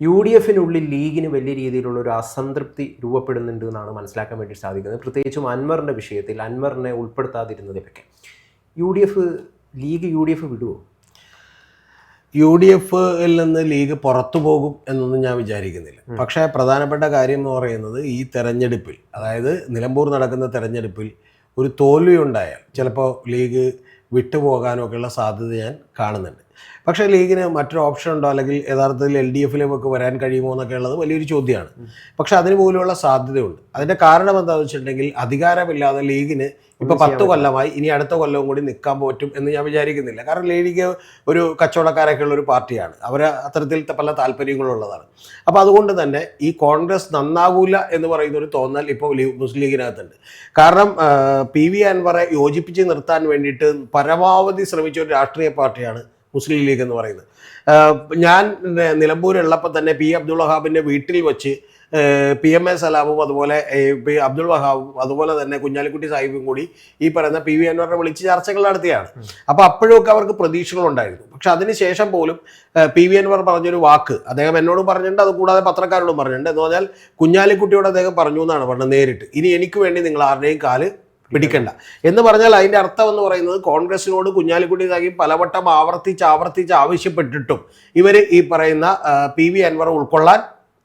U D എഫിനുള്ളിൽ ലീഗിന് വലിയ രീതിയിലുള്ള ഒരു അസംതൃപ്തി രൂപപ്പെടുന്നുണ്ട് എന്നാണ് മനസ്സിലാക്കാൻ വേണ്ടി സാധിക്കുന്നത്. പ്രത്യേകിച്ചും അൻവറിന്റെ വിഷയത്തിൽ അൻവറിനെ ഉൾപ്പെടുത്താതിരുന്നതിലൊക്കെ U D F league U D F വിടുവോ? യു ഡി എഫിൽ നിന്ന് ലീഗ് പുറത്തു പോകും എന്നൊന്നും ഞാൻ വിചാരിക്കുന്നില്ല. പക്ഷേ പ്രധാനപ്പെട്ട കാര്യം എന്ന് പറയുന്നത് ഈ തെരഞ്ഞെടുപ്പിൽ അതായത് നിലമ്പൂർ നടക്കുന്ന തെരഞ്ഞെടുപ്പിൽ ഒരു തോൽവി ഉണ്ടായാൽ ചിലപ്പോൾ ലീഗ് വിട്ടുപോകാനൊക്കെയുള്ള സാധ്യത ഞാൻ കാണുന്നുണ്ട്. പക്ഷേ ലീഗിന് മറ്റൊരു ഓപ്ഷൻ ഉണ്ടോ? അല്ലെങ്കിൽ യഥാർത്ഥത്തിൽ എൽ ഡി എഫിലേക്ക് വരാൻ കഴിയുമോ എന്നൊക്കെ ഉള്ളത് വലിയൊരു ചോദ്യമാണ്. പക്ഷേ അതിന് പോലുള്ള സാധ്യതയുണ്ട്. അതിന്റെ കാരണം എന്താണെന്ന് വെച്ചിട്ടുണ്ടെങ്കിൽ അധികാരമില്ലാതെ ലീഗിന് ഇപ്പോൾ പത്ത് കൊല്ലമായി ഇനി അടുത്ത കൊല്ലവും കൂടി നിൽക്കാൻ പറ്റും എന്ന് ഞാൻ വിചാരിക്കുന്നില്ല. കാരണം ലീഗ് ഒരു കച്ചവടക്കാരൊക്കെ ഉള്ള ഒരു പാർട്ടിയാണ്. അവർ അത്തരത്തിൽ പല താല്പര്യങ്ങളുള്ളതാണ് അപ്പോൾ അതുകൊണ്ട് തന്നെ ഈ കോൺഗ്രസ് നന്നാകൂല എന്ന് പറയുന്ന ഒരു തോന്നൽ ഇപ്പോൾ മുസ്ലിം ലീഗിനകത്തുണ്ട്. കാരണം പി വി അൻവറെ യോജിപ്പിച്ച് നിർത്താൻ വേണ്ടിയിട്ട് പരമാവധി ശ്രമിച്ച ഒരു രാഷ്ട്രീയ പാർട്ടിയാണ് മുസ്ലിം ലീഗ് എന്ന് പറയുന്നത്. ഞാൻ നിലമ്പൂരുള്ളപ്പോൾ തന്നെ പി. അബ്ദുൾ വഹാബിന്റെ വീട്ടിൽ വെച്ച് പി. എം. എ. സലാമും അതുപോലെ പി. അബ്ദുൾ വഹാബും അതുപോലെ തന്നെ കുഞ്ഞാലിക്കുട്ടി സാഹിബും കൂടി ഈ പറയുന്ന പി. വി. അൻവറിനെ വിളിച്ച് ചർച്ചകൾ നടത്തിയാണ്. അപ്പോൾ അപ്പോഴൊക്കെ അവർക്ക് പ്രതീക്ഷകളുണ്ടായിരുന്നു. പക്ഷെ അതിനുശേഷം പോലും പി. വി. അൻവർ പറഞ്ഞൊരു വാക്ക് അദ്ദേഹം എന്നോട് പറഞ്ഞിട്ടുണ്ട് അത് കൂടാതെ പത്രക്കാരോടും പറഞ്ഞിട്ടുണ്ട്. എന്ന് പറഞ്ഞാൽ കുഞ്ഞാലിക്കുട്ടിയോട് അദ്ദേഹം പറഞ്ഞു എന്നാണ് പറഞ്ഞത് നേരിട്ട്. ഇനി എനിക്ക് വേണ്ടി നിങ്ങൾ ആരുടെയും കാൽ പിടിക്കണ്ട. എന്ന് പറഞ്ഞാൽ അതിന്റെ അർത്ഥം എന്ന് പറയുന്നത് കോൺഗ്രസിനോട് കുഞ്ഞാലിക്കുട്ടി സാഹിബ് പലവട്ടം ആവർത്തിച്ച് ആവർത്തിച്ച് ആവശ്യപ്പെട്ടിട്ടും ഇവർ ഈ പറയുന്ന പി വി അൻവർ ഉൾക്കൊള്ളാൻ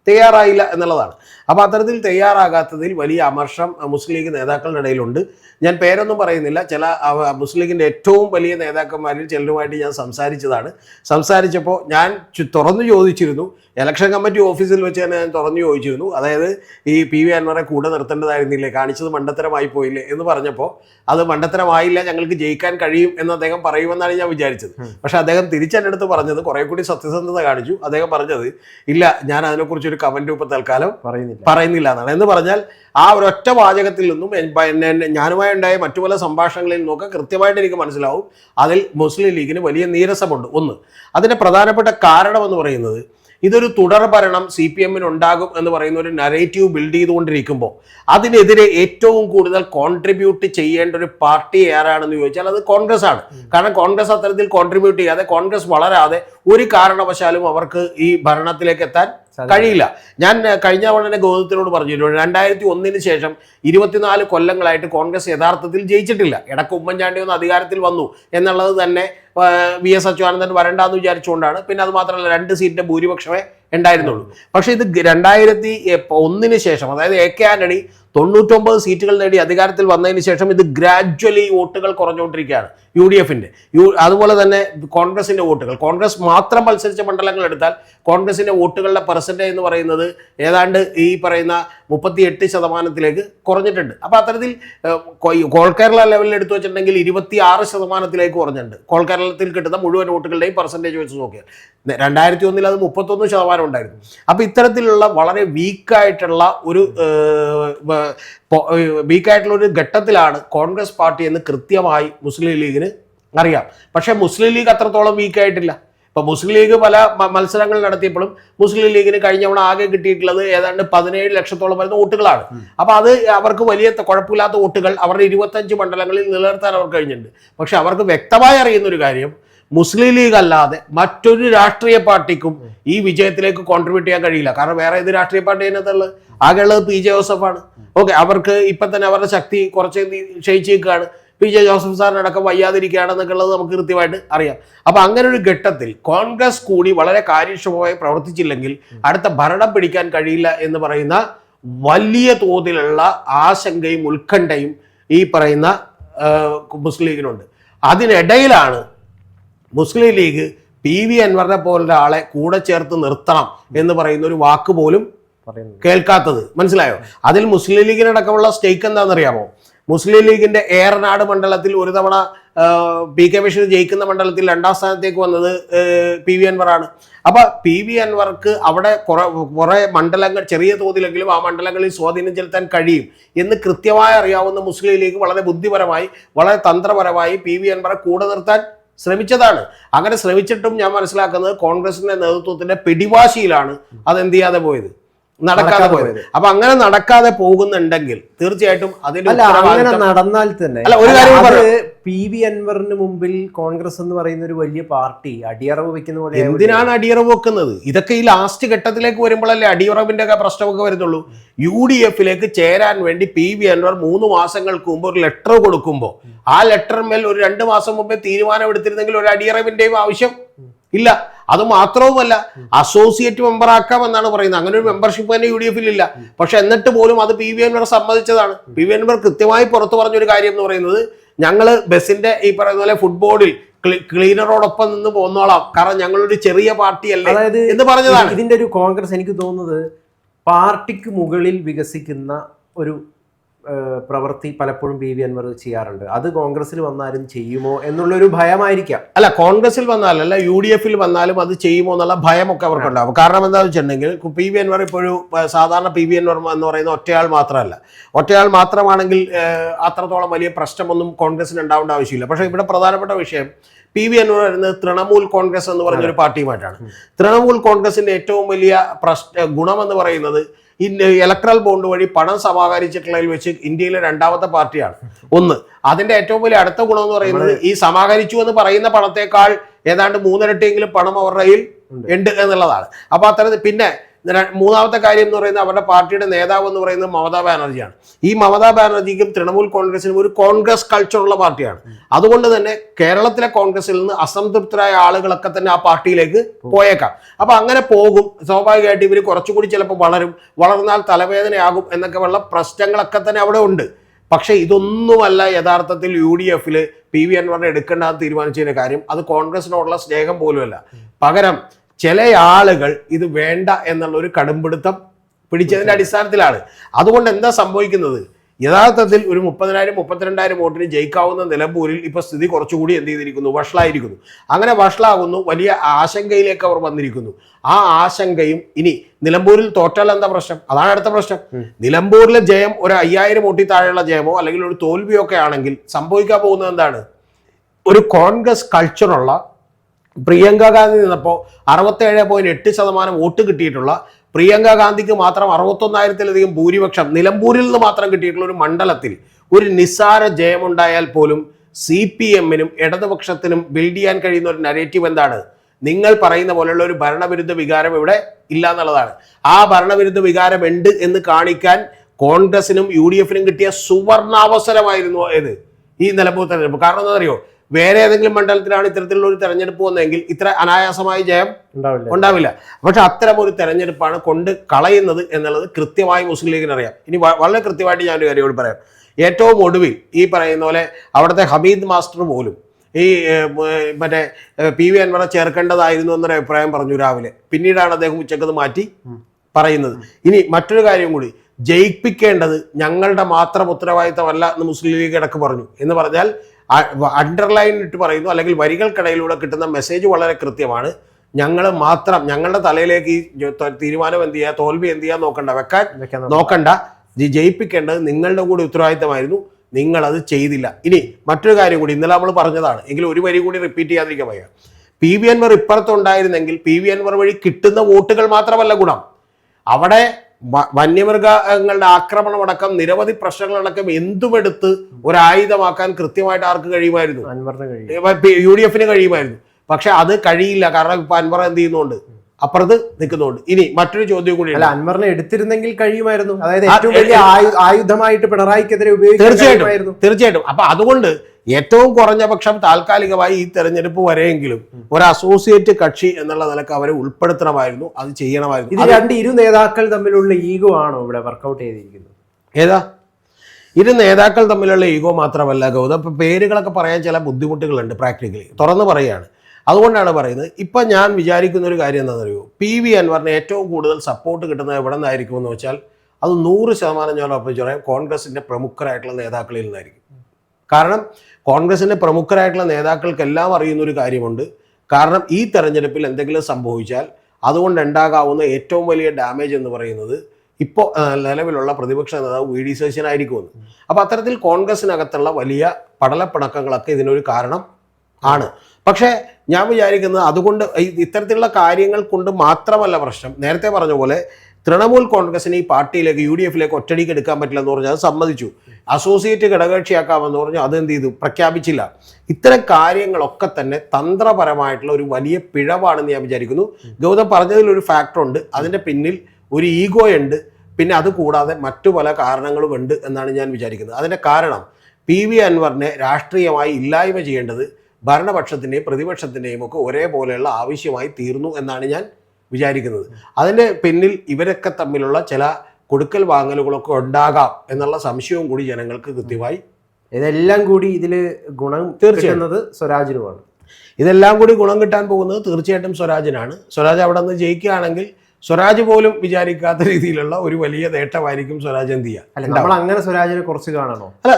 തയ്യാറായില്ല എന്നുള്ളതാണ്. അപ്പോൾ അത്തരത്തിൽ തയ്യാറാകാത്തതിൽ വലിയ അമർഷം മുസ്ലിം ലീഗ് നേതാക്കളുടെ ഇടയിലുണ്ട് ഞാൻ പേരൊന്നും പറയുന്നില്ല. ചില മുസ്ലിം ലീഗിന്റെ ഏറ്റവും വലിയ നേതാക്കന്മാരിൽ ചിലരുമായിട്ട് ഞാൻ സംസാരിച്ചതാണ്. സംസാരിച്ചപ്പോൾ ഞാൻ തുറന്നു ചോദിച്ചിരുന്നു. ഇലക്ഷൻ കമ്മിറ്റി ഓഫീസിൽ വെച്ച് തന്നെ ഞാൻ തുറന്നു ചോദിച്ചിരുന്നു. അതായത് ഈ പി വി അൻവറെ കൂടെ നിർത്തേണ്ടതായിരുന്നില്ലേ? കാണിച്ചത് മണ്ടത്തരമായി പോയില്ലേ എന്ന് പറഞ്ഞപ്പോൾ അത് മണ്ടത്തരമായില്ല. ഞങ്ങൾക്ക് ജയിക്കാൻ കഴിയും എന്ന് അദ്ദേഹം പറയുമെന്നാണ് ഞാൻ വിചാരിച്ചത്. പക്ഷെ അദ്ദേഹം തിരിച്ചെടുത്ത് പറഞ്ഞത് കുറെ കൂടി സത്യസന്ധത കാണിച്ചു. അദ്ദേഹം പറഞ്ഞത് ഇല്ല ഞാൻ അതിനെക്കുറിച്ച് ഒരു കമന്റ് രൂപ തൽക്കാലം പറയുന്നില്ല. പറയുന്നില്ല. എന്നാണ് എന്ന് പറഞ്ഞാൽ ആ ഒരൊറ്റ വാചകത്തിൽ നിന്നും ഞാനുമായി ഉണ്ടായ മറ്റു പല സംഭാഷണങ്ങളിൽ നിന്നൊക്കെ കൃത്യമായിട്ട് എനിക്ക് മനസ്സിലാവും. അതിൽ മുസ്ലിം ലീഗിന് വലിയ നീരസമുണ്ട്. ഒന്ന് അതിന്റെ പ്രധാനപ്പെട്ട കാരണം എന്ന് പറയുന്നത് ഇതൊരു തുടർ ഭരണം സി പി എമ്മിന് ഉണ്ടാകും എന്ന് പറയുന്ന ഒരു നരേറ്റീവ് ബിൽഡ് ചെയ്തുകൊണ്ടിരിക്കുമ്പോൾ അതിനെതിരെ ഏറ്റവും കൂടുതൽ കോൺട്രിബ്യൂട്ട് ചെയ്യേണ്ട ഒരു പാർട്ടി ആരാണെന്ന് ചോദിച്ചാൽ അത് കോൺഗ്രസ് ആണ് കാരണം കോൺഗ്രസ് അത്തരത്തിൽ കോൺട്രിബ്യൂട്ട് ചെയ്യാതെ കോൺഗ്രസ് വളരാതെ ഒരു കാരണവശാലും അവർക്ക് ഈ ഭരണത്തിലേക്ക് എത്താൻ കഴിയില്ല. ഞാൻ കഴിഞ്ഞ തവണ ഗോതത്തിനോട് പറഞ്ഞിട്ടുണ്ട് രണ്ടായിരത്തി ഒന്നിന് ശേഷം ഇരുപത്തിനാല് കൊല്ലങ്ങളായിട്ട് കോൺഗ്രസ് യഥാർത്ഥത്തിൽ ജയിച്ചിട്ടില്ല. ഇടയ്ക്ക് ഉമ്മൻചാണ്ടി ഒന്ന് അധികാരത്തിൽ വന്നു എന്നുള്ളത് തന്നെ വി എസ് അച്യുതാനന്ദൻ വരണ്ടാന്ന് വിചാരിച്ചുകൊണ്ടാണ്. പിന്നെ അത് മാത്രമല്ല രണ്ട് സീറ്റിന്റെ ഭൂരിപക്ഷമേ ഉണ്ടായിരുന്നുള്ളൂ. പക്ഷേ ഇത് രണ്ടായിരത്തി ഒന്നിന് ശേഷം അതായത് എ കെ ആന്റണി തൊണ്ണൂറ്റൊമ്പത് സീറ്റുകൾ നേടി അധികാരത്തിൽ വന്നതിന് ശേഷം ഇത് ഗ്രാജ്വലി വോട്ടുകൾ കുറഞ്ഞുകൊണ്ടിരിക്കുകയാണ് യു ഡി എഫിന്റെ. യു അതുപോലെ തന്നെ കോൺഗ്രസിന്റെ വോട്ടുകൾ. കോൺഗ്രസ് മാത്രം മത്സരിച്ച മണ്ഡലങ്ങൾ എടുത്താൽ കോൺഗ്രസിന്റെ വോട്ടുകളുടെ പെർസെന്റേജ് എന്ന് പറയുന്നത് ഏതാണ്ട് ഈ പറയുന്ന മുപ്പത്തിയെട്ട് ശതമാനത്തിലേക്ക് കുറഞ്ഞിട്ടുണ്ട്. അപ്പോൾ അത്തരത്തിൽ കോൾ കേരള ലെവലിൽ എടുത്തു വെച്ചിട്ടുണ്ടെങ്കിൽ ഇരുപത്തി ആറ് ശതമാനത്തിലേക്ക് കുറഞ്ഞിട്ടുണ്ട്. കോൾ കേരളത്തിൽ കിട്ടുന്ന മുഴുവൻ വോട്ടുകളുടെയും പെർസെന്റേജ് വെച്ച് നോക്കിയാൽ. രണ്ടായിരത്തി ഒന്നിൽ അത് മുപ്പത്തൊന്ന് ശതമാനം ഉണ്ടായിരുന്നു അപ്പോൾ ഇത്തരത്തിലുള്ള വളരെ വീക്കായിട്ടുള്ള ഒരു വീക്കായിട്ടുള്ള ഒരു ഘട്ടത്തിലാണ് കോൺഗ്രസ് പാർട്ടി എന്ന് കൃത്യമായി മുസ്ലിം ലീഗിന് അറിയാം. പക്ഷേ മുസ്ലിം ലീഗ് അത്രത്തോളം വീക്കായിട്ടില്ല. ഇപ്പൊ മുസ്ലിം ലീഗ് പല മത്സരങ്ങൾ നടത്തിയപ്പോഴും മുസ്ലിം ലീഗിന് കഴിഞ്ഞ തവണ ആകെ കിട്ടിയിട്ടുള്ളത് ഏതാണ്ട് പതിനേഴ് ലക്ഷത്തോളം വരുന്ന വോട്ടുകളാണ്. അപ്പൊ അത് അവർക്ക് വലിയ കുഴപ്പമില്ലാത്ത വോട്ടുകൾ അവരുടെ ഇരുപത്തഞ്ച് മണ്ഡലങ്ങളിൽ നിലനിർത്താൻ അവർക്ക് കഴിഞ്ഞിട്ടുണ്ട്. പക്ഷെ അവർക്ക് വ്യക്തമായി അറിയുന്ന ഒരു കാര്യം മുസ്ലിം ലീഗ് അല്ലാതെ മറ്റൊരു രാഷ്ട്രീയ പാർട്ടിക്കും ഈ വിജയത്തിലേക്ക് കോൺട്രിബ്യൂട്ട് ചെയ്യാൻ കഴിയില്ല. കാരണം വേറെ ഏത് രാഷ്ട്രീയ പാർട്ടി അതിനകത്തുള്ളത്? ആകെയുള്ളത് പി ജെ ജോസഫാണ്. ഓക്കെ അവർക്ക് ഇപ്പൊ തന്നെ അവരുടെ ശക്തി കുറച്ച് ക്ഷയിച്ച് പി ജെ ജോസഫ് സാറിനടക്കം വയ്യാതിരിക്കുകയാണെന്നൊക്കെയുള്ളത് നമുക്ക് കൃത്യമായിട്ട് അറിയാം. അപ്പൊ അങ്ങനെ ഒരു ഘട്ടത്തിൽ കോൺഗ്രസ് കൂടി വളരെ കാര്യക്ഷമമായി പ്രവർത്തിച്ചില്ലെങ്കിൽ അടുത്ത ഭരണം പിടിക്കാൻ കഴിയില്ല എന്ന് പറയുന്ന വലിയ തോതിലുള്ള ആശങ്കയും ഉത്കണ്ഠയും ഈ പറയുന്ന മുസ്ലിം ലീഗിനുണ്ട്. അതിനിടയിലാണ് മുസ്ലിം ലീഗ് പി വി അൻവറിനെ പോലുള്ള ആളെ കൂടെ ചേർത്ത് നിർത്തണം എന്ന് പറയുന്ന ഒരു വാക്ക് പോലും കേൾക്കാത്തത്. മനസ്സിലായോ? അതിൽ മുസ്ലിം ലീഗിനടക്കമുള്ള സ്റ്റേക്ക് എന്താണെന്നറിയാമോ? മുസ്ലിം ലീഗിന്റെ ഏറനാട് മണ്ഡലത്തിൽ ഒരു തവണ പി കെ ബഷീർ ജയിക്കുന്ന മണ്ഡലത്തിൽ രണ്ടാം സ്ഥാനത്തേക്ക് വന്നത് പി വി അൻവറാണ് അപ്പൊ പി വി അൻവർക്ക് അവിടെ കുറെ കുറെ മണ്ഡലങ്ങൾ ചെറിയ തോതിലെങ്കിലും ആ മണ്ഡലങ്ങളിൽ സ്വാധീനം ചെലുത്താൻ കഴിയും എന്ന് കൃത്യമായി അറിയാവുന്ന മുസ്ലിം ലീഗ് വളരെ ബുദ്ധിപരമായി വളരെ തന്ത്രപരമായി പി വി അൻവറെ കൂടെ നിർത്താൻ ശ്രമിച്ചതാണ്. അങ്ങനെ ശ്രമിച്ചിട്ടും ഞാൻ മനസ്സിലാക്കുന്നത് കോൺഗ്രസിന്റെ നേതൃത്വത്തിന്റെ പിടിവാശിയിലാണ് അത് എന്ത് ചെയ്യാതെ പോയത്. നടക്കാതെ പോയത്. അപ്പൊ അങ്ങനെ നടക്കാതെ പോകുന്നുണ്ടെങ്കിൽ തീർച്ചയായിട്ടും അതിന്റെ അങ്ങനെ നടന്നാൽ തന്നെ അല്ല, ഒരു കാര്യം. പി വി അൻവറിന് മുമ്പിൽ കോൺഗ്രസ് എന്ന് പറയുന്ന ഒരു വലിയ പാർട്ടി അടിയറവ് വെക്കുന്ന പോലെ എന്തിനാണ് അടിയറവ് വെക്കുന്നത്? ഇതൊക്കെ ഈ ലാസ്റ്റ് ഘട്ടത്തിലേക്ക് വരുമ്പോഴല്ലേ അടിയറവിന്റെ ഒക്കെ പ്രശ്നമൊക്കെ വരുന്നുള്ളൂ? യു ഡി എഫിലേക്ക് ചേരാൻ വേണ്ടി പി വി അൻവർ മൂന്ന് മാസങ്ങൾക്ക് മുമ്പ് ഒരു ലെറ്റർ കൊടുക്കുമ്പോൾ ആ ലെറ്ററിന്മേൽ ഒരു രണ്ട് മാസം മുമ്പേ തീരുമാനം എടുത്തിരുന്നെങ്കിൽ ഒരു അടിയറവിന്റെയും ആവശ്യം ഇല്ല. അത് മാത്രവുമല്ല അസോസിയേറ്റ് മെമ്പർ ആക്കാം എന്നാണ് പറയുന്നത്. അങ്ങനെ ഒരു മെമ്പർഷിപ്പ് തന്നെ യു ഡി എഫിൽ ഇല്ല. പക്ഷെ എന്നിട്ട് പോലും അത് പി വി എൻവർ സമ്മതിച്ചതാണ്. പി വി എൻവർ കൃത്യമായി പുറത്തു പറഞ്ഞൊരു കാര്യം എന്ന് പറയുന്നത് ഞങ്ങൾ ബസിന്റെ ഈ പറയുന്ന പോലെ ഫുട്ബോളിൽ ക്ലീനറോടൊപ്പം നിന്ന് പോന്നോളാം. കാരണം ഞങ്ങളൊരു ചെറിയ പാർട്ടിയല്ലേ അതായത് എന്ന് പറഞ്ഞതാണ്. ഇതിന്റെ ഒരു കോൺഗ്രസ് എനിക്ക് തോന്നുന്നത് പാർട്ടിക്ക് മുകളിൽ വികസിക്കുന്ന ഒരു പ്രവൃത്തി പലപ്പോഴും പി വി അൻവർ ചെയ്യാറുണ്ട്. അത് കോൺഗ്രസിൽ വന്നാലും ചെയ്യുമോ എന്നുള്ളൊരു ഭയമായിരിക്കാം. അല്ല കോൺഗ്രസിൽ വന്നാലല്ല യു ഡി എഫിൽ വന്നാലും അത് ചെയ്യുമോ എന്നുള്ള ഭയമൊക്കെ അവർക്കുണ്ടാവും. കാരണം എന്താണെന്ന് വെച്ചിട്ടുണ്ടെങ്കിൽ പി വി അൻവർ ഇപ്പോഴും സാധാരണ പി വി അൻവർ എന്ന് പറയുന്ന ഒറ്റയാൾ മാത്രമല്ല. ഒറ്റയാൾ മാത്രമാണെങ്കിൽ അത്രത്തോളം വലിയ പ്രശ്നമൊന്നും കോൺഗ്രസിന് ഉണ്ടാവേണ്ട ആവശ്യമില്ല. പക്ഷേ ഇവിടെ പ്രധാനപ്പെട്ട വിഷയം പി വി അൻവർ വരുന്നത് തൃണമൂൽ കോൺഗ്രസ് എന്ന് പറഞ്ഞൊരു പാർട്ടിയുമായിട്ടാണ്. തൃണമൂൽ കോൺഗ്രസിന്റെ ഏറ്റവും വലിയ പ്രശ്ന ഗുണമെന്ന് പറയുന്നത് ഇലക്ട്രൽ ബോണ്ട് വഴി പണം സമാഹരിച്ചിട്ടുള്ളതിൽ വെച്ച് ഇന്ത്യയിലെ രണ്ടാമത്തെ പാർട്ടിയാണ്. ഒന്ന് അതിന്റെ ഏറ്റവും വലിയ അടുത്ത ഗുണം എന്ന് പറയുന്നത് ഈ സമാഹരിച്ചു എന്ന് പറയുന്ന പണത്തേക്കാൾ ഏതാണ്ട് മൂന്നിരട്ടിയെങ്കിലും പണം അവരുടെ കയ്യിൽ ഉണ്ട് എന്നുള്ളതാണ്. അപ്പൊ അത്തരത്തിൽ പിന്നെ മൂന്നാമത്തെ കാര്യം എന്ന് പറയുന്നത് അവരുടെ പാർട്ടിയുടെ നേതാവ് എന്ന് പറയുന്നത് മമതാ ബാനർജിയാണ്. ഈ മമതാ ബാനർജിക്കും തൃണമൂൽ കോൺഗ്രസിനും ഒരു കോൺഗ്രസ് കൾച്ചറുള്ള പാർട്ടിയാണ്. അതുകൊണ്ട് തന്നെ കേരളത്തിലെ കോൺഗ്രസിൽ നിന്ന് അസംതൃപ്തരായ ആളുകളൊക്കെ തന്നെ ആ പാർട്ടിയിലേക്ക് പോയേക്കാം. അപ്പൊ അങ്ങനെ പോകും. സ്വാഭാവികമായിട്ട് ഇവർ കുറച്ചുകൂടി ചിലപ്പോൾ വളരും. വളർന്നാൽ തലവേദനയാകും എന്നൊക്കെ ഉള്ള പ്രശ്നങ്ങളൊക്കെ തന്നെ അവിടെ ഉണ്ട്. പക്ഷേ ഇതൊന്നുമല്ല യഥാർത്ഥത്തിൽ യു ഡി എഫിൽ പി വി അൻവറിനെ എടുക്കേണ്ടെന്ന് തീരുമാനിച്ചതിന്റെ കാര്യം. അത് കോൺഗ്രസിനോടുള്ള സ്നേഹം പോലുമല്ല. പകരം ചില ആളുകൾ ഇത് വേണ്ട എന്നുള്ള ഒരു കടുംപിടുത്തം പിടിച്ചതിന്റെ അടിസ്ഥാനത്തിലാണ്. അതുകൊണ്ട് എന്താ സംഭവിക്കുന്നത്? യഥാർത്ഥത്തിൽ ഒരു മുപ്പതിനായിരം മുപ്പത്തിരണ്ടായിരം വോട്ടിന് ജയിക്കാവുന്ന നിലമ്പൂരിൽ ഇപ്പോൾ സ്ഥിതി കുറച്ചുകൂടി എന്ത് ചെയ്തിരിക്കുന്നു? വഷളായിരിക്കുന്നു. അങ്ങനെ വഷളാകുന്നു വലിയ ആശങ്കയിലേക്ക് അവർ വന്നിരിക്കുന്നു. ആ ആശങ്കയും ഇനി നിലമ്പൂരിൽ തോറ്റാൽ എന്താ പ്രശ്നം? അതാണ് അടുത്ത പ്രശ്നം. നിലമ്പൂരിലെ ജയം ഒരു അയ്യായിരം വോട്ടി താഴെയുള്ള ജയമോ അല്ലെങ്കിൽ ഒരു തോൽവിയോ ഒക്കെ ആണെങ്കിൽ സംഭവിക്കാൻ പോകുന്നത് എന്താണ്? ഒരു കോൺഗ്രസ് കൾച്ചറുള്ള പ്രിയങ്ക ഗാന്ധി നിന്നപ്പോൾ അറുപത്തേഴ് പോയിന്റ് എട്ട് ശതമാനം വോട്ട് കിട്ടിയിട്ടുള്ള പ്രിയങ്ക ഗാന്ധിക്ക് മാത്രം അറുപത്തൊന്നായിരത്തിലധികം ഭൂരിപക്ഷം നിലമ്പൂരിൽ നിന്ന് മാത്രം കിട്ടിയിട്ടുള്ള ഒരു മണ്ഡലത്തിൽ ഒരു നിസ്സാര ജയമുണ്ടായാൽ പോലും സി പി എമ്മിനും ഇടതുപക്ഷത്തിനും ബിൽഡ് ചെയ്യാൻ കഴിയുന്ന ഒരു നരേറ്റീവ് എന്താണ്? നിങ്ങൾ പറയുന്ന പോലെയുള്ള ഒരു ഭരണവിരുദ്ധ വികാരം ഇവിടെ ഇല്ല എന്നുള്ളതാണ്. ആ ഭരണവിരുദ്ധ വികാരം ഉണ്ട് എന്ന് കാണിക്കാൻ കോൺഗ്രസിനും യു ഡി എഫിനും കിട്ടിയ സുവർണാവസരമായിരുന്നു ഏത്? ഈ നിലമ്പൂർ തെരഞ്ഞെടുപ്പ്. കാരണം എന്താ അറിയോ വേറെ ഏതെങ്കിലും മണ്ഡലത്തിലാണ് ഇത്തരത്തിലുള്ള ഒരു തെരഞ്ഞെടുപ്പ് വന്നതെങ്കിൽ ഇത്ര അനായാസമായ ജയം ഉണ്ടാവില്ല. ഉണ്ടാവില്ല. പക്ഷെ അത്തരം ഒരു തെരഞ്ഞെടുപ്പാണ് കൊണ്ട് കളയുന്നത് എന്നുള്ളത് കൃത്യമായി മുസ്ലിം ലീഗിന് അറിയാം. ഇനി വളരെ കൃത്യമായിട്ട് ഞാനൊരു കാര്യം കൂടി പറയാം. ഏറ്റവും ഒടുവിൽ ഈ പറയുന്ന പോലെ അവിടുത്തെ ഹമീദ് മാസ്റ്റർ പോലും ഈ മറ്റേ പി വി അൻവറെ ചേർക്കേണ്ടതായിരുന്നു എന്നൊരു അഭിപ്രായം പറഞ്ഞു രാവിലെ. പിന്നീടാണ് അദ്ദേഹം ഉച്ചക്കത് മാറ്റി പറയുന്നത്. ഇനി മറ്റൊരു കാര്യം കൂടി. ജയിപ്പിക്കേണ്ടത് ഞങ്ങളുടെ മാത്രം ഉത്തരവാദിത്തമല്ല എന്ന് മുസ്ലിം ലീഗ് ഇടയ്ക്ക് പറഞ്ഞു. എന്ന് പറഞ്ഞാൽ അണ്ടർലൈൻ ഇട്ട് പറയുന്നു അല്ലെങ്കിൽ വരികൾക്കിടയിലൂടെ കിട്ടുന്ന മെസ്സേജ് വളരെ കൃത്യമാണ്. ഞങ്ങൾ മാത്രം ഞങ്ങളുടെ തലയിലേക്ക് ഈ തീരുമാനം എന്ത് ചെയ്യുക തോൽവി എന്ത് ചെയ്യാൻ നോക്കണ്ട. വെക്കാൻ നോക്കണ്ട. ജയിപ്പിക്കേണ്ടത് നിങ്ങളുടെ കൂടി ഉത്തരവാദിത്തമായിരുന്നു. നിങ്ങൾ അത് ചെയ്തില്ല. ഇനി മറ്റൊരു കാര്യം കൂടി ഇന്നലെ നമ്മൾ പറഞ്ഞതാണ്. എങ്കിലും ഒരു വരി കൂടി റിപ്പീറ്റ് ചെയ്യാതിരിക്കാൻ വയ്യ. പി വി അൻവർ ഇപ്പുറത്തുണ്ടായിരുന്നെങ്കിൽ പി വി അൻവർ വഴി കിട്ടുന്ന വോട്ടുകൾ മാത്രമല്ല ഗുണം. അവിടെ വന്യമൃഗങ്ങളുടെ ആക്രമണമടക്കം നിരവധി പ്രശ്നങ്ങളടക്കം എന്തുമെടുത്ത് ഒരായുധമാക്കാൻ കൃത്യമായിട്ട് ആർക്ക് കഴിയുമായിരുന്നു? യു ഡി എഫിന് കഴിയുമായിരുന്നു. പക്ഷെ അത് കഴിയില്ല. കാരണം ഇപ്പൊ അൻവർ എന്ത് ചെയ്യുന്നുണ്ട്? അപ്പുറത്ത് നിൽക്കുന്നുണ്ട്. ഇനി മറ്റൊരു ചോദ്യം കൂടി അല്ല അൻവറിനെ എടുത്തിരുന്നെങ്കിൽ കഴിയുമായിരുന്നു. അതായത് ഏറ്റവും വലിയ ആയുധമായിട്ട് പിണറായിക്കെതിരെ ഉപയോഗിക്കാൻ തീർച്ചയായിട്ടും തീർച്ചയായിട്ടും. അപ്പൊ അതുകൊണ്ട് ഏറ്റവും കുറഞ്ഞ പക്ഷം താൽക്കാലികമായി ഈ തെരഞ്ഞെടുപ്പ് വരെയെങ്കിലും ഒരു അസോസിയേറ്റ് കക്ഷി എന്നുള്ള നിലയ്ക്ക് അവരെ ഉൾപ്പെടുത്തണമായിരുന്നു അത് ചെയ്യണമായിരുന്നു. ഇത് രണ്ട് ഇരു നേതാക്കൾ തമ്മിലുള്ള ഈഗോ ആണോ ഇവിടെ വർക്കൗട്ട് ചെയ്തിരിക്കുന്നത്? ഏതാ? ഇരു നേതാക്കൾ തമ്മിലുള്ള ഈഗോ മാത്രമല്ല ഗൗതം. ഇപ്പൊ പേരുകളൊക്കെ പറയാൻ ചില ബുദ്ധിമുട്ടുകളുണ്ട് പ്രാക്ടിക്കലി. തുറന്നു പറയുകയാണ് അതുകൊണ്ടാണ് പറയുന്നത്. ഇപ്പൊ ഞാൻ വിചാരിക്കുന്ന ഒരു കാര്യം എന്താണെന്നറിയോ? പി വി അൻവറിന് ഏറ്റവും കൂടുതൽ സപ്പോർട്ട് കിട്ടുന്നത് എവിടെ നിന്നായിരിക്കും എന്ന് വെച്ചാൽ അത് നൂറ് ശതമാനം ഞാൻ ഉറപ്പിച്ചു പറയാം കോൺഗ്രസിന്റെ പ്രമുഖരായിട്ടുള്ള നേതാക്കളിൽ നിന്നായിരിക്കും. കാരണം കോൺഗ്രസിന്റെ പ്രമുഖരായിട്ടുള്ള നേതാക്കൾക്കെല്ലാം അറിയുന്ന ഒരു കാര്യമുണ്ട്. കാരണം ഈ തെരഞ്ഞെടുപ്പിൽ എന്തെങ്കിലും സംഭവിച്ചാൽ അതുകൊണ്ട് ഉണ്ടാകാവുന്ന ഏറ്റവും വലിയ ഡാമേജ് എന്ന് പറയുന്നത് ഇപ്പോൾ നിലവിലുള്ള പ്രതിപക്ഷ നേതാവ് വി ഡി ശേഷനായിരിക്കുമെന്ന് അപ്പോൾ അത്തരത്തിൽ കോൺഗ്രസിനകത്തുള്ള വലിയ പടലപ്പിണക്കങ്ങളൊക്കെ ഇതിനൊരു കാരണം ആണ്. പക്ഷേ ഞാൻ വിചാരിക്കുന്നത് അതുകൊണ്ട് ഇത്തരത്തിലുള്ള കാര്യങ്ങൾ കൊണ്ട് മാത്രമല്ല പ്രശ്നം. നേരത്തെ പറഞ്ഞ പോലെ തൃണമൂൽ കോൺഗ്രസിനെ ഈ പാർട്ടിയിലേക്ക് യു ഡി എഫിലേക്ക് ഒറ്റടിക്ക് എടുക്കാൻ പറ്റില്ല എന്ന് പറഞ്ഞാൽ അത് സമ്മതിച്ചു. അസോസിയേറ്റ് ഘടകകക്ഷിയാക്കാമെന്ന് പറഞ്ഞു എന്ത് ചെയ്തു? പ്രഖ്യാപിച്ചില്ല. ഇത്തരം കാര്യങ്ങളൊക്കെ തന്നെ തന്ത്രപരമായിട്ടുള്ള ഒരു വലിയ പിഴവാണെന്ന് ഞാൻ വിചാരിക്കുന്നു. ഗൗതം പറഞ്ഞതിൽ ഒരു ഫാക്ടർ ഉണ്ട്. അതിന്റെ പിന്നിൽ ഒരു ഈഗോ ഉണ്ട്. പിന്നെ അത് കൂടാതെ മറ്റു പല കാരണങ്ങളും ഉണ്ട് എന്നാണ് ഞാൻ വിചാരിക്കുന്നത്. അതിന്റെ കാരണം പി വി അൻവറിനെ രാഷ്ട്രീയമായി ഇല്ലായ്മ ചെയ്യേണ്ടത് ഭരണപക്ഷത്തിന്റെയും പ്രതിപക്ഷത്തിന്റെയും ഒക്കെ ഒരേപോലെയുള്ള ആവശ്യമായി തീർന്നു എന്നാണ് ഞാൻ വിചാരിക്കുന്നത്. അതിന്റെ പിന്നിൽ ഇവരൊക്കെ തമ്മിലുള്ള ചില കൊടുക്കൽ വാങ്ങലുകളൊക്കെ ഉണ്ടാകാം എന്നുള്ള സംശയവും കൂടി ജനങ്ങൾക്ക് കൃത്യമായി ഇതെല്ലാം കൂടി ഇതിൽ ഗുണം തീർച്ചയായും. സ്വരാജിനുമാണ്. ഇതെല്ലാം കൂടി ഗുണം കിട്ടാൻ പോകുന്നത് തീർച്ചയായിട്ടും സ്വരാജിനാണ്. സ്വരാജ് അവിടെ നിന്ന് ജയിക്കുകയാണെങ്കിൽ സ്വരാജ് പോലും വിചാരിക്കാത്ത രീതിയിലുള്ള ഒരു വലിയ നേട്ടമായിരിക്കും സ്വരാജ് എന്ത് ചെയ്യുക? അല്ല നമ്മൾ അങ്ങനെ സ്വരാജിനെ കുറച്ച് കാണണോ? അല്ല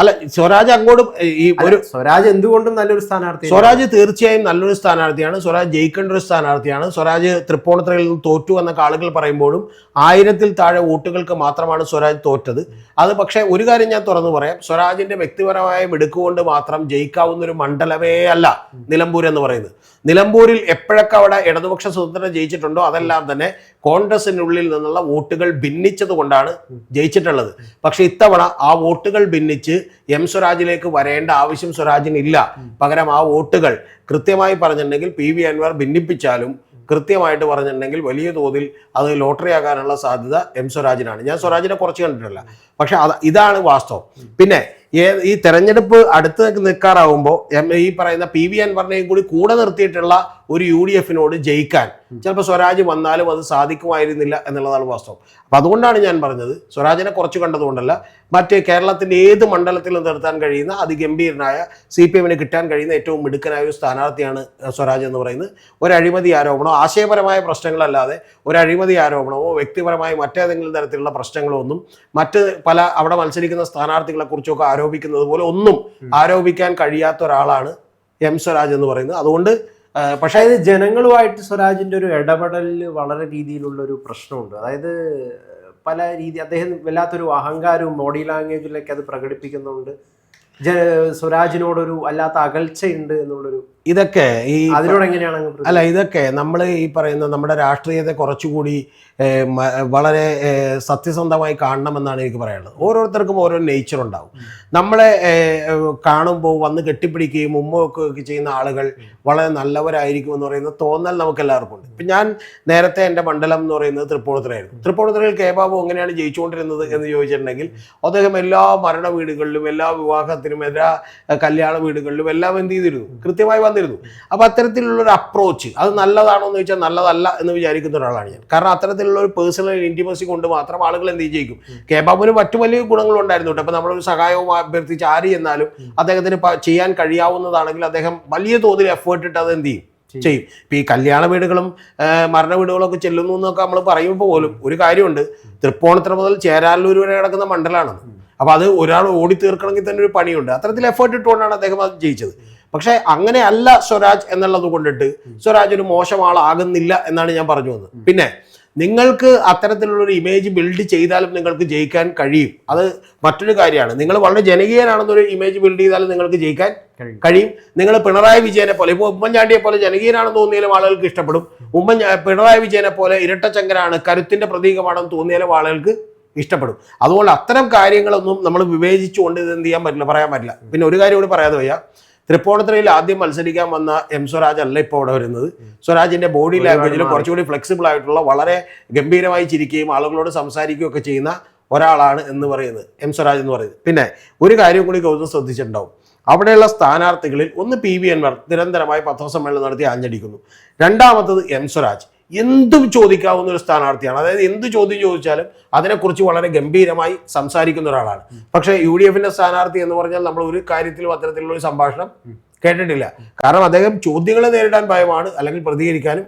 അല്ല സ്വരാജ് അങ്ങോട്ട് ഈ ഒരു സ്വരാജ് എന്തുകൊണ്ടും നല്ലൊരു സ്ഥാനാർത്ഥി സ്വരാജ് തീർച്ചയായും നല്ലൊരു സ്ഥാനാർത്ഥിയാണ്. സ്വരാജ് ജയിക്കേണ്ട ഒരു സ്ഥാനാർത്ഥിയാണ്. സ്വരാജ് തൃപ്പൂണിത്തറയിൽ നിന്ന് തോറ്റു എന്ന ആളുകൾ പറയുമ്പോഴും ആയിരത്തിൽ താഴെ വോട്ടുകൾക്ക് മാത്രമാണ് സ്വരാജ് തോറ്റത്. അത് പക്ഷേ ഒരു കാര്യം ഞാൻ തുറന്നു പറയാം. സ്വരാജിന്റെ വ്യക്തിപരമായ മിടുക്കുകൊണ്ട് മാത്രം ജയിക്കാവുന്ന ഒരു മണ്ഡലമേ അല്ല നിലമ്പൂർ എന്ന് പറയുന്നത്. നിലമ്പൂരിൽ എപ്പോഴൊക്കെ അവിടെ ഇടതുപക്ഷ സ്വതന്ത്രം ജയിച്ചിട്ടുണ്ടോ അതെല്ലാം തന്നെ കോൺഗ്രസിനുള്ളിൽ നിന്നുള്ള വോട്ടുകൾ ഭിന്നിച്ചത് കൊണ്ടാണ് ജയിച്ചിട്ടുള്ളത്. പക്ഷെ ഇത്തവണ ആ വോട്ടുകൾ ഭിന്നിച്ച് എം സ്വരാജിലേക്ക് വരേണ്ട ആവശ്യം സ്വരാജിനില്ല പകരം ആ വോട്ടുകൾ കൃത്യമായി പറഞ്ഞിട്ടുണ്ടെങ്കിൽ പി വി അൻവർ ഭിന്നിപ്പിച്ചാലും കൃത്യമായിട്ട് പറഞ്ഞിട്ടുണ്ടെങ്കിൽ വലിയ തോതിൽ അത് ലോട്ടറി ആകാനുള്ള സാധ്യത എം സ്വരാജിനാണ്. ഞാൻ സ്വരാജിനെ കുറച്ച് കണ്ടിട്ടില്ല. പക്ഷെ അത് ഇതാണ് വാസ്തവം. പിന്നെ ഈ തെരഞ്ഞെടുപ്പ് അടുത്ത് നിൽക്കാറാവുമ്പോൾ ഈ പറയുന്ന പി വി അൻവറിനെയും കൂടി കൂടെ നിർത്തിയിട്ടുള്ള ഒരു യു ഡി എഫിനോട് ജയിക്കാൻ. ചിലപ്പോൾ സ്വരാജ് വന്നാലും അത് സാധിക്കുമായിരുന്നില്ല എന്നുള്ളതാണ് വാസ്തവം. അപ്പം അതുകൊണ്ടാണ് ഞാൻ പറഞ്ഞത് സ്വരാജിനെ കുറച്ച് കണ്ടതുകൊണ്ടല്ല മറ്റ് കേരളത്തിന്റെ ഏത് മണ്ഡലത്തിലും നിർത്താൻ കഴിയുന്ന അതിഗംഭീരനായ സി പി എമ്മിന് കിട്ടാൻ കഴിയുന്ന ഏറ്റവും മിടുക്കനായ ഒരു സ്ഥാനാർത്ഥിയാണ് സ്വരാജ് എന്ന് പറയുന്നത്. ഒരു അഴിമതി ആരോപണമോ ആശയപരമായ പ്രശ്നങ്ങളല്ലാതെ ഒരു അഴിമതി ആരോപണമോ വ്യക്തിപരമായ മറ്റേതെങ്കിലും തരത്തിലുള്ള പ്രശ്നങ്ങളോ ഒന്നും മറ്റ് പല അവിടെ മത്സരിക്കുന്ന സ്ഥാനാർത്ഥികളെ കുറിച്ചൊക്കെ ആരോപിക്കുന്നത് പോലെ ഒന്നും ആരോപിക്കാൻ കഴിയാത്ത ഒരാളാണ് എം സ്വരാജ് എന്ന് പറയുന്നത്. അതുകൊണ്ട് പക്ഷേ ഇത് ജനങ്ങളുമായിട്ട് സ്വരാജിന്റെ ഒരു ഇടപെടലിൽ വളരെ രീതിയിലുള്ള ഒരു പ്രശ്നമുണ്ട്. അതായത് പല രീതി അദ്ദേഹം വല്ലാത്തൊരു അഹങ്കാരവും ബോഡി ലാംഗ്വേജിലേക്ക് അത് പ്രകടിപ്പിക്കുന്നുണ്ട്. ജ സ്വരാജിനോടൊരു അല്ലാത്ത അകൽച്ചയുണ്ട് എന്നുള്ളൊരു ഇതൊക്കെ ഈ അതിനോട് എങ്ങനെയാണ് അല്ല ഇതൊക്കെ നമ്മൾ ഈ പറയുന്ന നമ്മുടെ രാഷ്ട്രീയത്തെ കുറച്ചുകൂടി വളരെ സത്യസന്ധമായി കാണണമെന്നാണ് എനിക്ക് പറയാനുള്ളത്. ഓരോരുത്തർക്കും ഓരോ നേച്ചർ ഉണ്ടാവും. നമ്മളെ കാണുമ്പോൾ വന്ന് കെട്ടിപ്പിടിക്കുകയും ഉമ്മ വെക്കുകയൊക്കെ ചെയ്യുന്ന ആളുകൾ വളരെ നല്ലവരായിരിക്കും എന്ന് പറയുന്ന തോന്നൽ നമുക്ക് എല്ലാവർക്കും ഉണ്ട്. ഇപ്പം ഞാൻ നേരത്തെ എന്റെ മണ്ഡലം എന്ന് പറയുന്നത് തൃപ്പൂണിത്തുറയായിരുന്നു. തൃപ്പൂണിത്തുറയിൽ കെ ബാബു എങ്ങനെയാണ് ജയിച്ചുകൊണ്ടിരുന്നത് എന്ന് ചോദിച്ചിട്ടുണ്ടെങ്കിൽ അദ്ദേഹം എല്ലാ മരണ വീടുകളിലും എല്ലാ വിവാഹത്തിനും എല്ലാ കല്യാണ വീടുകളിലും എല്ലാം എന്ത് ചെയ്തിരുന്നു? കൃത്യമായി വന്നിരുന്നു അപ്പോൾ അത്തരത്തിലുള്ള ഒരു അപ്രോച്ച് അത് നല്ലതാണോ എന്ന് ചോദിച്ചാൽ നല്ലതല്ല എന്ന് വിചാരിക്കുന്ന ഒരാളാണ് ഞാൻ. കാരണം അത്തരത്തിലുള്ള ഒരു പേഴ്സണൽ ഇന്റിമസി കൊണ്ട് മാത്രം ആളുകൾ എന്ത് ചെയ്യിക്കും കേബാബിന് മറ്റു വലിയ ഗുണങ്ങളുണ്ടായിരുന്നു കേട്ടോ. അപ്പോൾ നമ്മളൊരു സഹായവും അഭ്യർത്ഥിച്ച് ആര് ചെന്നാലും അദ്ദേഹത്തിന് ചെയ്യാൻ കഴിയാവുന്നതാണെങ്കിൽ അദ്ദേഹം വലിയ തോതിൽ എഫേർട്ട് ഇട്ട് അത് എന്ത് ചെയ്യും? ചെയ്യും. ഇപ്പം ഈ കല്യാണ വീടുകളും മരണ വീടുകളും ഒക്കെ ചെല്ലുന്നു എന്നൊക്കെ നമ്മൾ പറയുമ്പോൾ പോലും ഒരു കാര്യമുണ്ട്. തൃപ്പൂണിത്തുറ മുതൽ ചേരാലൂർ വരെ കിടക്കുന്ന മണ്ഡലമാണ് അപ്പോൾ അത് ഒരാൾ ഓടി തീർക്കണമെങ്കിൽ തന്നെ ഒരു പണിയുണ്ട്. അത്തരത്തിൽ എഫേർട്ട് ഇട്ടുകൊണ്ടാണ് അദ്ദേഹം അത് ജയിച്ചത്. പക്ഷേ അങ്ങനെ അല്ല സ്വരാജ് എന്നുള്ളത് കൊണ്ടിട്ട് സ്വരാജ് ഒരു മോശം ആളാകുന്നില്ല എന്നാണ് ഞാൻ പറഞ്ഞു വന്നത്. പിന്നെ നിങ്ങൾക്ക് അത്തരത്തിലുള്ള ഒരു ഇമേജ് ബിൽഡ് ചെയ്താലും നിങ്ങൾക്ക് ജയിക്കാൻ കഴിയും. അത് മറ്റൊരു കാര്യമാണ്. നിങ്ങൾ വളരെ ജനകീയനാണെന്നൊരു ഇമേജ് ബിൽഡ് ചെയ്താലും നിങ്ങൾക്ക് ജയിക്കാൻ കഴിയും. കഴിയും. നിങ്ങൾ പിണറായി വിജയനെ പോലെ ഇപ്പോൾ ഉമ്മൻചാണ്ടിയെ പോലെ ജനകീയനാണെന്ന് തോന്നിയാലും ആളുകൾക്ക് ഇഷ്ടപ്പെടും. ഉമ്മൻ പിണറായി വിജയനെ പോലെ ഇരട്ടച്ചങ്കരാണ് കരുത്തിന്റെ പ്രതീകമാണെന്ന് തോന്നിയാലും ആളുകൾക്ക് ഇഷ്ടപ്പെടും. അതുകൊണ്ട് അത്തരം കാര്യങ്ങളൊന്നും നമ്മൾ വിവേചിച്ചുകൊണ്ട് ഇത് എന്ത് ചെയ്യാൻ പറ്റില്ല പറയാൻ പറ്റില്ല. പിന്നെ ഒരു കാര്യം കൂടി പറയാതെ വയ്യ. തൃപ്പൂണിത്തുറയിൽ ആദ്യം മത്സരിക്കാൻ വന്ന എം സ്വരാജ് അല്ല ഇപ്പോൾ അവിടെ വരുന്നത്. സ്വരാജിന്റെ ബോഡി ലാംഗ്വേജിൽ കുറച്ചുകൂടി ഫ്ലെക്സിബിൾ ആയിട്ടുള്ള വളരെ ഗംഭീരമായി ചിരിക്കുകയും ആളുകളോട് സംസാരിക്കുകയും ഒക്കെ ചെയ്യുന്ന ഒരാളാണ് എന്ന് പറയുന്നത് എം സ്വരാജ് എന്ന് പറയുന്നത്. പിന്നെ ഒരു കാര്യം കൂടി ഗൗതം ശ്രദ്ധിച്ചിട്ടുണ്ടാവും. അവിടെയുള്ള സ്ഥാനാർത്ഥികളിൽ ഒന്ന് പി വി അൻവർ നിരന്തരമായി പത്രസമ്മേളനം നടത്തി ആഞ്ഞടിക്കുന്നു. രണ്ടാമത്തത് എം സ്വരാജ്. എന്തും ചോദിക്കാവുന്ന ഒരു സ്ഥാനാർത്ഥിയാണ്. അതായത് എന്ത് ചോദ്യം ചോദിച്ചാലും അതിനെക്കുറിച്ച് വളരെ ഗംഭീരമായി സംസാരിക്കുന്ന ഒരാളാണ്. പക്ഷേ യു ഡി എഫിന്റെ സ്ഥാനാർത്ഥി എന്ന് പറഞ്ഞാൽ നമ്മൾ ഒരു കാര്യത്തിലും അത്തരത്തിലുള്ള ഒരു സംഭാഷണം കേട്ടിട്ടില്ല. കാരണം അദ്ദേഹം ചോദ്യങ്ങളെ നേരിടാൻ ഭയമാണ് അല്ലെങ്കിൽ പ്രതികരിക്കാനും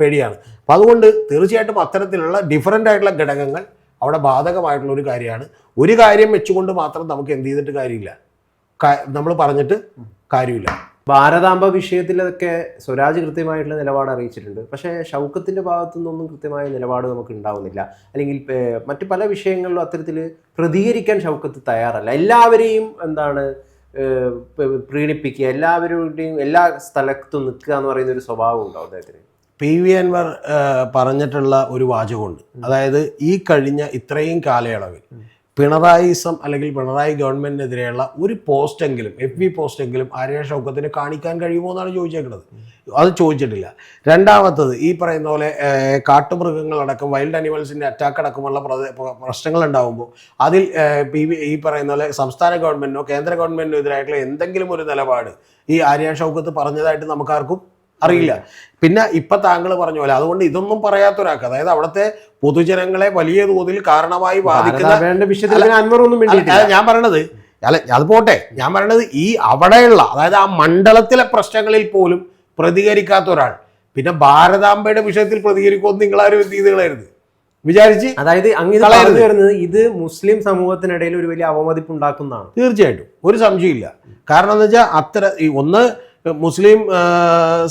പേടിയാണ്. അപ്പം അതുകൊണ്ട് തീർച്ചയായിട്ടും അത്തരത്തിലുള്ള ഡിഫറന്റ് ആയിട്ടുള്ള ഘടകങ്ങൾ അവിടെ ബാധകമായിട്ടുള്ള ഒരു കാര്യമാണ്. ഒരു കാര്യം വെച്ചുകൊണ്ട് മാത്രം നമുക്ക് എന്ത് ചെയ്തിട്ട് കാര്യമില്ല. നമ്മൾ പറഞ്ഞിട്ട് കാര്യമില്ല. ഭാരതാംബ വിഷയത്തിലൊക്കെ സ്വരാജ് കൃത്യമായിട്ടുള്ള നിലപാട് അറിയിച്ചിട്ടുണ്ട്. പക്ഷേ ഷൗക്കത്തിന്റെ ഭാഗത്തു നിന്നൊന്നും കൃത്യമായ നിലപാട് നമുക്ക് ഉണ്ടാവുന്നില്ല. അല്ലെങ്കിൽ മറ്റു പല വിഷയങ്ങളിലും അത്തരത്തിൽ പ്രതികരിക്കാൻ ഷൗക്കത്ത് തയ്യാറല്ല. എല്ലാവരെയും എന്താണ് പ്രീണിപ്പിക്കുക എല്ലാവരുടെയും എല്ലാ സ്ഥലത്തും നിൽക്കുക എന്ന് പറയുന്ന ഒരു സ്വഭാവം ഉണ്ടോ അദ്ദേഹത്തിന്? പി. വി. അൻവർ പറഞ്ഞിട്ടുള്ള ഒരു വാചകമുണ്ട്. അതായത് ഈ കഴിഞ്ഞ ഇത്രയും കാലയളവിൽ പിണറായിസം അല്ലെങ്കിൽ പിണറായി ഗവൺമെന്റിനെതിരെയുള്ള ഒരു പോസ്റ്റെങ്കിലും എഫ് ബി പോസ്റ്റെങ്കിലും ആര്യ ഷൗക്കത്തിന് കാണിക്കാൻ കഴിയുമോ എന്നാണ് ചോദിച്ചേക്കുന്നത്. അത് ചോദിച്ചിട്ടില്ല. രണ്ടാമത്തത് ഈ പറയുന്ന പോലെ കാട്ടുമൃഗങ്ങളടക്കം വൈൽഡ് അനിമൽസിന്റെ അറ്റാക്ക് അടക്കമുള്ള പ്രശ്നങ്ങൾ ഉണ്ടാകുമ്പോൾ അതിൽ വി ഈ പറയുന്ന പോലെ സംസ്ഥാന ഗവൺമെന്റിനോ കേന്ദ്ര ഗവൺമെന്റിനോ എതിരായിട്ടുള്ള എന്തെങ്കിലും ഒരു നിലപാട് ഈ ആര്യ ഷൗക്കത്ത് പറഞ്ഞതായിട്ട് നമുക്കാർക്കും അറിയില്ല. പിന്നെ ഇപ്പൊ താങ്കൾ പറഞ്ഞ പോലെ അതുകൊണ്ട് ഇതൊന്നും പറയാത്ത ഒരാൾക്ക് അതായത് അവിടുത്തെ പൊതുജനങ്ങളെ വലിയ തോതിൽ കാരണമായി ബാധിക്കുന്ന ഞാൻ പറയണത് അല്ല അത് പോട്ടെ. ഞാൻ പറയണത് ഈ അവിടെയുള്ള അതായത് ആ മണ്ഡലത്തിലെ പ്രശ്നങ്ങളിൽ പോലും പ്രതികരിക്കാത്ത ഒരാൾ. പിന്നെ ഭാരതാംബയുടെ വിഷയത്തിൽ പ്രതികരിക്കുമെന്ന് നിങ്ങളാരും എന്ത് ചെയ്ത് കളയരുത്. വിചാരിച്ച് അതായത് അങ്ങനെ ഇത് വരുന്നത് ഇത് മുസ്ലിം സമൂഹത്തിനിടയിൽ ഒരു വലിയ അവമതിപ്പ് ഉണ്ടാക്കുന്നതാണ്. തീർച്ചയായിട്ടും. ഒരു സംശയമില്ല കാരണം എന്ന് വെച്ചാൽ അത്ര ഒന്ന് മുസ്ലിം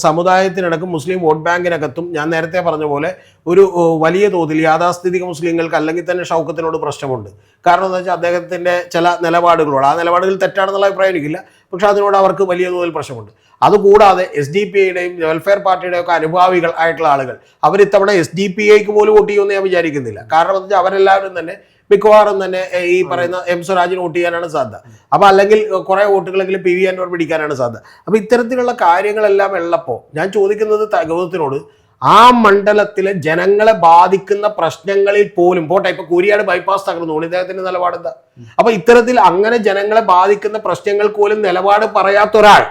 സമുദായത്തിനടക്കം മുസ്ലിം വോട്ട് ബാങ്കിനകത്തും ഞാൻ നേരത്തെ പറഞ്ഞ പോലെ ഒരു വലിയ തോതിൽ യാഥാസ്ഥിതിക മുസ്ലിങ്ങൾക്ക് അല്ലെങ്കിൽ തന്നെ ഷൗക്കത്തിനോട് പ്രശ്നമുണ്ട്. കാരണം എന്താ വെച്ചാൽ അദ്ദേഹത്തിന്റെ ചില നിലപാടുകളോട് ആ നിലപാടുകൾ തെറ്റാണെന്നുള്ള അഭിപ്രായം എനിക്കില്ല. പക്ഷെ അതിനോട് അവർക്ക് വലിയ തോതിൽ പ്രശ്നമുണ്ട്. അതുകൂടാതെ എസ് ഡി പി ഐയുടെയും വെൽഫെയർ പാർട്ടിയുടെയും ഒക്കെ അനുഭാവികൾ ആയിട്ടുള്ള ആളുകൾ അവർ ഇത്തവണ എസ് ഡി പി ഐക്ക് പോലും വോട്ട് ചെയ്യുമെന്ന് ഞാൻ വിചാരിക്കുന്നില്ല. കാരണം എന്താ വെച്ചാൽ അവരെല്ലാവരും തന്നെ മിക്കവാറും തന്നെ ഈ പറയുന്ന എം സ്വരാജിന് വോട്ട് ചെയ്യാനാണ് സാധ്യത. അപ്പൊ അല്ലെങ്കിൽ കുറെ വോട്ടുകളെങ്കിലും പി വി അൻവർ പിടിക്കാനാണ് സാധ്യത. അപ്പൊ ഇത്തരത്തിലുള്ള കാര്യങ്ങളെല്ലാം ഉള്ളപ്പോൾ ഞാൻ ചോദിക്കുന്നത് ഗൗതത്തിനോട് ആ മണ്ഡലത്തിലെ ജനങ്ങളെ ബാധിക്കുന്ന പ്രശ്നങ്ങളിൽ പോലും പോട്ടെ ഇപ്പൊ കൂരിയാട് ബൈപ്പാസ് തകർന്നു ഇദ്ദേഹത്തിന്റെ നിലപാടെന്താ അപ്പൊ ഇത്തരത്തിൽ അങ്ങനെ ജനങ്ങളെ ബാധിക്കുന്ന പ്രശ്നങ്ങൾക്ക് പോലും നിലപാട് പറയാത്ത ഒരാൾ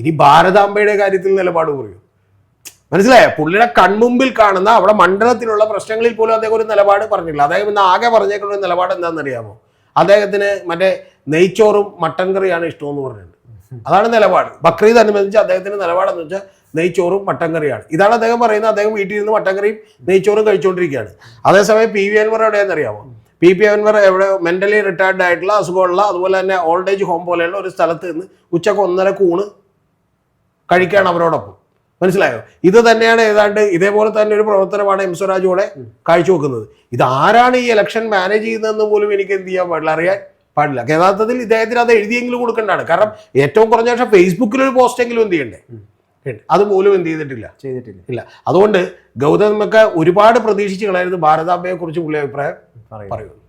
ഇനി ഭാരതാംബയുടെ കാര്യത്തിൽ നിലപാട് പറയൂ. മനസ്സിലായോ? പുള്ളിയുടെ കൺമുമ്പിൽ കാണുന്ന അവിടെ മണ്ഡലത്തിലുള്ള പ്രശ്നങ്ങളിൽ പോലും അദ്ദേഹം ഒരു നിലപാട് പറഞ്ഞില്ല. അദ്ദേഹം ഇന്ന് ആകെ പറഞ്ഞേക്കുന്ന ഒരു നിലപാട് എന്താണെന്നറിയാമോ? അദ്ദേഹത്തിന് മറ്റേ നെയ്ച്ചോറും മട്ടൻ കറിയാണ് ഇഷ്ടമെന്ന് പറഞ്ഞിട്ടുണ്ട്. അതാണ് നിലപാട്. ബക്രീദ് അനുബന്ധിച്ച് അദ്ദേഹത്തിന്റെ നിലപാടെന്ന് വെച്ചാൽ നെയ്ച്ചോറും മട്ടൻ കറിയാണ്. ഇതാണ് അദ്ദേഹം പറയുന്നത് അദ്ദേഹം വീട്ടിൽ നിന്ന് മട്ടൻ കറിയും നെയ്ച്ചോറും കഴിച്ചുകൊണ്ടിരിക്കുകയാണ്. അതേസമയം പി വി അൻവർ എവിടെയാണെന്ന് അറിയാമോ പി പി അൻവർ എവിടെ മെന്റലി റിട്ടയർഡ് ആയിട്ടുള്ള അസുഖമുള്ള അതുപോലെ തന്നെ ഓൾഡ് ഏജ് ഹോം പോലെയുള്ള ഒരു സ്ഥലത്ത് നിന്ന് ഉച്ചയ്ക്ക് ഒന്നര കൂണ് കഴിക്കുകയാണ് അവരോടൊപ്പം. മനസ്സിലായോ? ഇത് തന്നെയാണ് ഏതാണ്ട് ഇതേപോലെ തന്നെ ഒരു പ്രവർത്തനമാണ് എം സ്വരാജ് കൂടെ കാഴ്ചവെക്കുന്നത്. ഇത് ആരാണ് ഈ ഇലക്ഷൻ മാനേജ് ചെയ്യുന്നതെന്ന് പോലും എനിക്ക് എന്ത് ചെയ്യാൻ പാടില്ല അറിയാൻ പാടില്ല. യഥാർത്ഥത്തിൽ ഇദ്ദേഹത്തിന് അത് എഴുതിയെങ്കിലും കൊടുക്കേണ്ടതാണ്. കാരണം ഏറ്റവും കുറഞ്ഞ പക്ഷേ ഫേസ്ബുക്കിൽ ഒരു പോസ്റ്റെങ്കിലും എന്ത് ചെയ്യണ്ടേ? അത് പോലും എന്ത് ചെയ്തിട്ടില്ല. ചെയ്തിട്ടില്ല. ഇല്ല. അതുകൊണ്ട് ഗൗതമൊക്കെ ഒരുപാട് പ്രതീക്ഷിച്ച് കളയരുത് ഭാരതാംബയെ കുറിച്ച് പുള്ളി അഭിപ്രായം പറയും പറയുന്നു.